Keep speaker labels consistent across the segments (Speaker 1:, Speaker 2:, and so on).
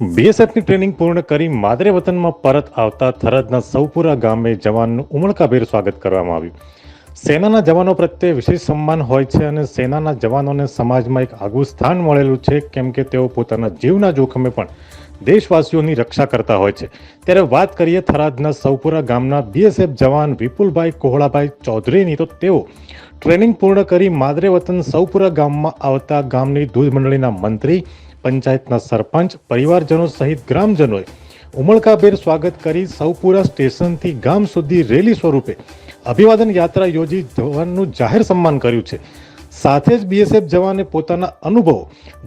Speaker 1: બીએસએફની training પૂર્ણ કરી માદરે વતનમાં પરત આવતા થરાદના સૌપુરા ગામે જવાનનું ઉમળકાભેર સ્વાગત કરવામાં આવ્યું. સેનાના જવાનો પ્રત્યે વિશેષ સન્માન હોય છે અને સેનાના જવાનોને સમાજમાં એક આગવું સ્થાન મળેલું છે, કેમ કે તેઓ પોતાના જીવના જોખમે પણ દેશવાસીઓની રક્ષા કરતા હોય છે. ત્યારે વાત કરીએ થરાદના સૌપુરા ગામના બીએસએફ જવાન વિપુલભાઈ કોહળાભાઈ ચૌધરીની, તો તેઓ ટ્રેનિંગ પૂર્ણ કરી માદરે વતન સૌપુરા ગામમાં આવતા ગામની દૂધ મંડળીના મંત્રી પંચાયતના સરપંચ, પરિવારજનો સહિત ગ્રામજનોએ ઉમળકાભેર સ્વાગત કરી સૌપુરા સ્ટેશનથી ગામ સુધી રેલી સ્વરૂપે અભિવાદન યાત્રા યોજી જવાનનું જાહેર સન્માન કર્યું છે. સાથે જ બીએસએફ જવાને પોતાના અનુભવો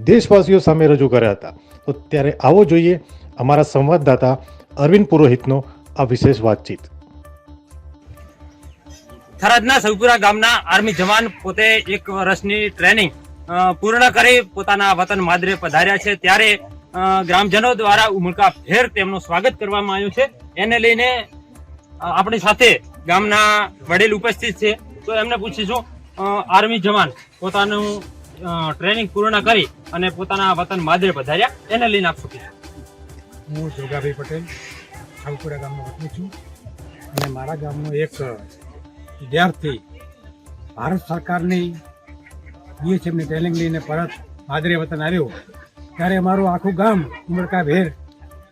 Speaker 1: દેશવાસીઓ સામે રજૂ કર્યા હતા. તો ત્યારે આવો જોઈએ અમારા સંવાદદાતા અરવિંદ પુરોહિતનો આ વિશેષ વાતચીત.
Speaker 2: થરાદના સૌપુરા ગામના આર્મી જવાન પોતે એક વર્ષની ટ્રેનિંગ પૂર્ણ કરી પોતાના વતન માદરે પધાર્યા છે. ત્યારે ગ્રામજનો દ્વારા ઉમળકા ફેર તેમનું સ્વાગત કરવામાં આવ્યું છે. એને લઈને આપણી સાથે ગામના વડીલ ઉપસ્થિત છે. તો એમને પૂછીશું આર્મી જવાન પોતાનું ટ્રેનિંગ પૂર્ણ કરી અને પોતાના વતન માદરે પધાર્યા. એને લઈને આપ શું
Speaker 3: હું દુર્ગાભાઈ પટેલ સાવપુરા ગામનો વતની છું. અને મારા ગામનો એક વિદ્યાર્થી ભારત સરકારની બીએસએફની ટ્રેનિંગ લઈને પરત હાજરે વતન આવ્યો ત્યારે મારું આખું ગામ ઉમરકા ભેર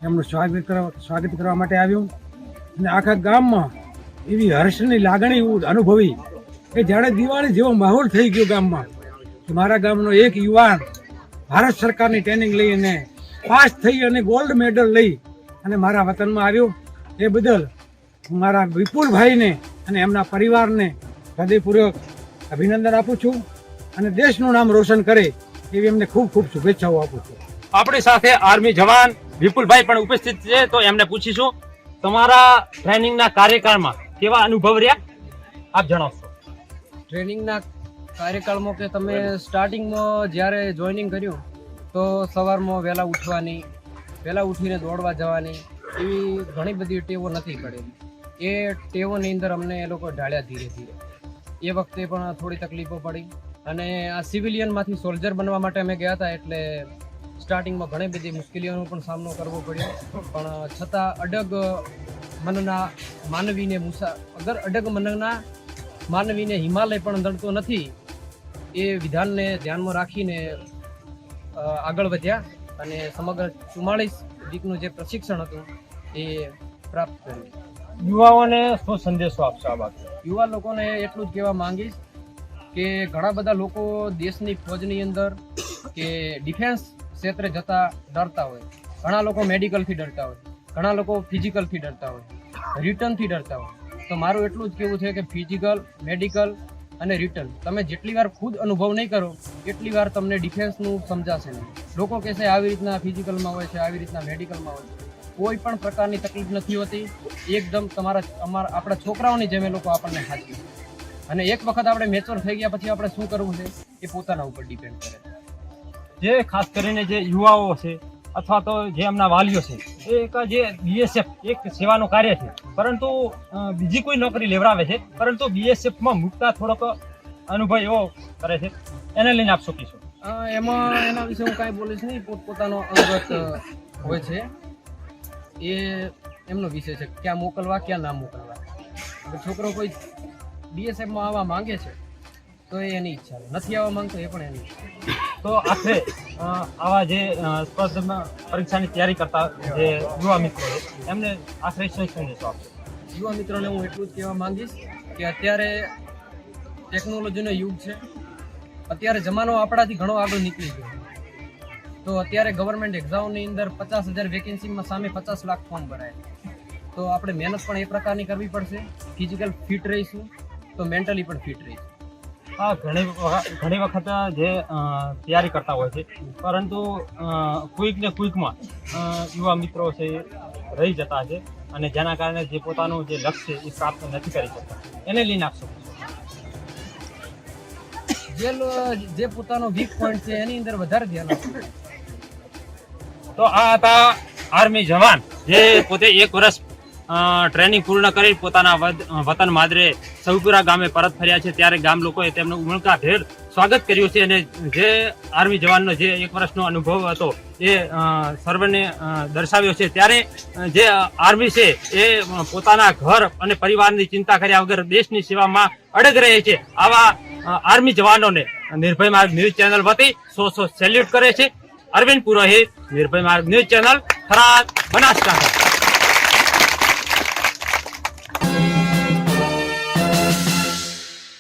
Speaker 3: એમનું સ્વાગત કરવા સ્વાગત કરવા માટે આવ્યું. અને આખા ગામમાં એવી હર્ષની લાગણી અનુભવી કે જાણે દિવાળી જેવો માહોલ થઈ ગયો ગામમાં. મારા ગામનો એક યુવાન ભારત સરકારની ટ્રેનિંગ લઈને પાસ થઈ અને ગોલ્ડ મેડલ લઈ અને મારા વતનમાં આવ્યો. એ બદલ હું મારા વિપુલભાઈને અને એમના પરિવારને હૃદયપૂર્વક અભિનંદન આપું છું. અને દેશનું નામ રોશન કરે એવી એમને ખૂબ ખૂબ શુભેચ્છાઓ આપું છું.
Speaker 2: આપણી સાથે આર્મી જવાન વિપુલભાઈ પણ ઉપસ્થિત છે તો એમને પૂછીશું તમારા ટ્રેનિંગના કાર્યકાળમાં કેવા અનુભવ રહ્યા? આપ જણાવશો.
Speaker 4: ટ્રેનિંગના કાર્યકાળમાં કે તમે સ્ટાર્ટિંગમાં જ્યારે જોઈનિંગ કર્યું તો સવારમાં વહેલા ઉઠવાની વહેલા ઉઠીને દોડવા જવાની એવી ઘણી બધી ટેવો નથી પડેલી. એ ટેવોની અંદર અમને એ લોકો ઢાળ્યા ધીરે ધીરે. એ વખતે પણ થોડી તકલીફો પડી. અને આ સિવિલિયનમાંથી સોલ્જર બનવા માટે અમે ગયા હતા એટલે સ્ટાર્ટિંગમાં ઘણી બધી મુશ્કેલીઓનો પણ સામનો કરવો પડ્યો. પણ છતાં અડગ મનના માનવીને મુસા અગર અડગ મનના માનવીને હિમાલય પણ દળતો નથી એ વિધાનને ધ્યાનમાં રાખીને આગળ વધ્યા અને સમગ્ર ચુમ્માળીસ વીકનું જે પ્રશિક્ષણ હતું એ પ્રાપ્ત કર્યું.
Speaker 2: યુવાઓને શું સંદેશો આપશો આ બાબતે?
Speaker 4: યુવા લોકોને એટલું જ કહેવા માંગીશ કે ઘણા બધા લોકો દેશની ફોજની અંદર કે ડિફેન્સ ક્ષેત્રે જતા ડરતા હોય. ઘણા લોકો મેડિકલથી ડરતા હોય. ઘણા લોકો ફિઝિકલથી ડરતા હોય. રિટર્નથી ડરતા હોય. તો મારું એટલું જ કહેવું છે કે ફિઝિકલ, મેડિકલ અને રિટર્ન તમે જેટલી વાર ખુદ અનુભવ નહીં કરો, એટલી વાર તમને ડિફેન્સનું સમજાશે નહીં. લોકો કહેશે આવી રીતના ફિઝિકલમાં હોય છે, આવી રીતના મેડિકલમાં હોય છે. કોઈ પણ પ્રકારની તકલીફ નથી હોતી. એકદમ તમારા, અમારા, આપણા છોકરાઓની જેમ એ લોકો આપણને હાચવે અને એક વખત આપણે મેચ્યોર થઈ ગયા પછી આપણે શું કરવું છે? એ પોતાના ઉપર ડિપેન્ડ કરે
Speaker 2: જે ખાસ કરીને જે યુવાઓ છે, અથવા તો જે એમના વાલીઓ છે, એ એક જે બીએસએફ એક સેવાનું કાર્ય છે. પરંતુ બીજી કોઈ નોકરી લેવડાવે છે, પરંતુ બીએસએફમાં મૂકતા થોડોક અનુભવ એવો કરે છે. એને લઈને આપ શું કહેશો?
Speaker 4: એમાં એના વિશે હું કાંઈ બોલીશ નહીં. પોતપોતાનો અંગત હોય છે. એ એમનો વિષય છે, ક્યાં મોકલવા, ક્યાં ના મોકલવા. છોકરો કોઈ બીએસએફમાં આવવા માંગે છે, તો એ એની ઈચ્છા નથી આવવા માંગતો, એ પણ એની
Speaker 2: તો આખરે આવા જે સ્પર્ધામાં પરીક્ષાની તૈયારી કરતા જે યુવા મિત્રો એમને આખરે શું સંદેશો આપશો
Speaker 4: યુવા મિત્રોને હું એટલું જ કહેવા માંગીશ કે અત્યારે ટેકનોલોજીનો યુગ છે. અત્યારે જમાનો આપણાથી ઘણો આગળ નીકળી ગયો. તો અત્યારે ગવર્મેન્ટ એક્ઝામની અંદર પચાસ હજાર વેકેન્સીમાં સામે પચાસ લાખ ફોર્મ ભરાય તો આપણે મહેનત પણ એ પ્રકારની કરવી પડશે. ફિઝિકલ ફિટ રહીશું. તો મેન્ટલી પણ ફિટ રહીશું
Speaker 2: હા ઘણી વખત ઘણી વખત જે તૈયારી કરતા હોય છે. પરંતુ ક્વિક ને કોઈકમાં યુવા મિત્રો છે રહી જતા છે અને જેના કારણે જે પોતાનું જે લક્ષ્ય એ પ્રાપ્ત નથી કરી શકતા. એને લઈને આપશો
Speaker 4: જે જે પોતાનો વીક પોઈન્ટ છે એની અંદર વધારે ધ્યાન આપવું
Speaker 2: તો આ હતા આર્મી જવાન જે પોતે એક વર્ષ ટ્રેનિંગ પૂર્ણ કરી પોતાના વતન માદરે સૌપુરા ગામે પરત ફર્યા છે. ત્યારે ગામ લોકોએ તેમનું ઉમળકાભેર સ્વાગત કર્યું છે અને જે આર્મી જવાનનો જે એક વર્ષનો અનુભવ હતો એ સર્વને દર્શાવ્યો છે. ત્યારે જે આર્મી છે એ પોતાના ઘર અને પરિવારની ચિંતા કર્યા વગર દેશની સેવામાં અડગ રહે છે. આવા આર્મી જવાનોને નિર્ભય માર્ગ ન્યૂઝ ચેનલ વતી સો સો સેલ્યુટ કરે છે. અરવિંદ પુરોહિત, નિર્ભય માર્ગ ન્યૂઝ ચેનલ થરાદ બનાસકાંઠા.